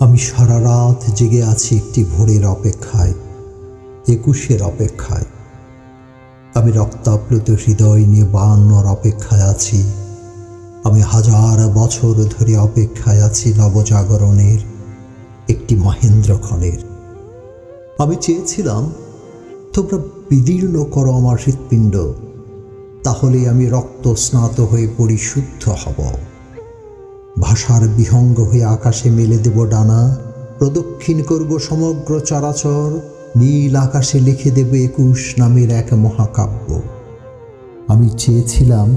আমি সারা রাত জেগে আছি একটি ভোরের অপেক্ষায়, একুশের অপেক্ষায়। আমি রক্তাপ্লুত হৃদয় নিয়ে বায়ান্নর অপেক্ষায় আছি। আমি হাজার বছর ধরে অপেক্ষায় আছি নবজাগরণের, একটি মহেন্দ্রক্ষণের। আমি চেয়েছিলাম, তোমরা বিদীর্ণ করো আমার হৃৎপিণ্ড তাহলে আমি রক্ত স্নাত হয়ে পরিশুদ্ধ হব। ভাষার বিহঙ্গ হয়ে আকাশে মেলে দেব ডানা, প্রদক্ষিণ করব সমগ্র চরাচর, নীল আকাশে লিখে দেব একুশ নামের এক মহাকাব্য। আমি চেয়েছিলাম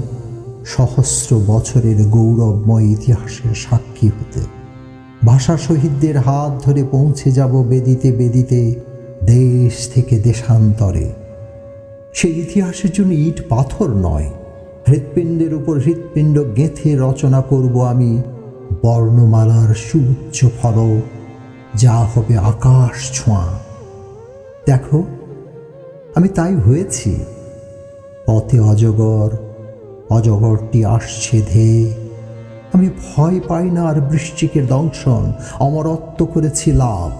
সহস্র বছরের গৌরবময় ইতিহাসের সাক্ষী হতে। ভাষা শহীদদের হাত ধরে পৌঁছে যাব বেদিতে বেদিতে, দেশ থেকে দেশান্তরে। সেই ইতিহাসের জন্য ইট পাথর নয় হৃৎপিণ্ডের উপর হৃৎপিণ্ড গেঁথে রচনা করব আমি বর্ণমালার সুউচ্চ ফলক যা হবে আকাশ ছোঁয়া। দেখো, আমি তাই হয়েছি। পথে অজগর, অজগরটি আসছে ধেয়ে আমি ভয় পাই না আর বৃশ্চিকের দংশন, অমরত্ব করেছি লাভ।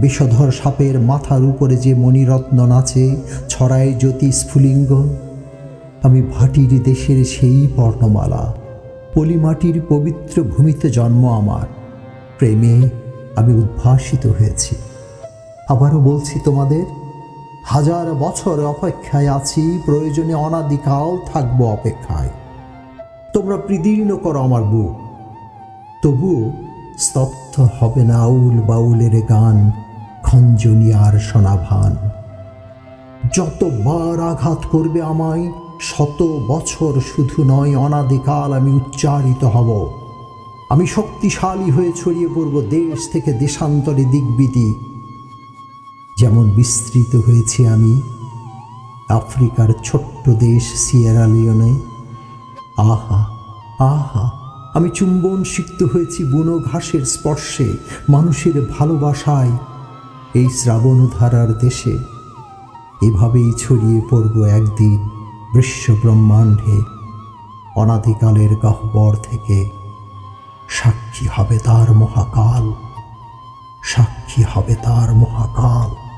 বিষধর সাপের মাথার উপরে যে মণিরত্ন নাচে, ছড়ায় জ্যোতি স্ফুলিঙ্গ আমি ভাটির দেশের সেই বর্ণমালা। পলিমাটির পবিত্র ভূমিতে জন্ম আমার। প্রেমে আমি উদ্ভাসিত হয়েছি। আবারও বলছি তোমাদের, হাজার বছর অপেক্ষায় আছি, প্রয়োজনে অনাদিকাল থাকব অপেক্ষায়। তোমরা প্রদীর্ণ করো আমার বুক। তবু স্তব্ধ হবে না আউল বাউলের গান খঞ্জনি আর সোনাভান যতবার আঘাত করবে আমায় শত বছর শুধু নয়, অনাদিকাল আমি উচ্চারিত হব। আমি শক্তিশালী হয়ে ছড়িয়ে পড়ব দেশ থেকে দেশান্তরে দিকবিদি যেমন বিস্তৃত হয়েছি আমি আফ্রিকার ছোট্ট দেশ সিয়েরা লিওনে। আহা আহা, আমি চুম্বন সিক্ত হয়েছি বুনো ঘাসের স্পর্শে, মানুষের ভালোবাসায় এই শ্রাবণধারার দেশে। এভাবেই ছড়িয়ে পড়ব একদিন। বিশ্ব ব্রহ্মাণ্ডে অনাদিকালের গহ্বর থেকে সাক্ষী হবে তার মহাকাল সাক্ষী হবে তার মহাকাল।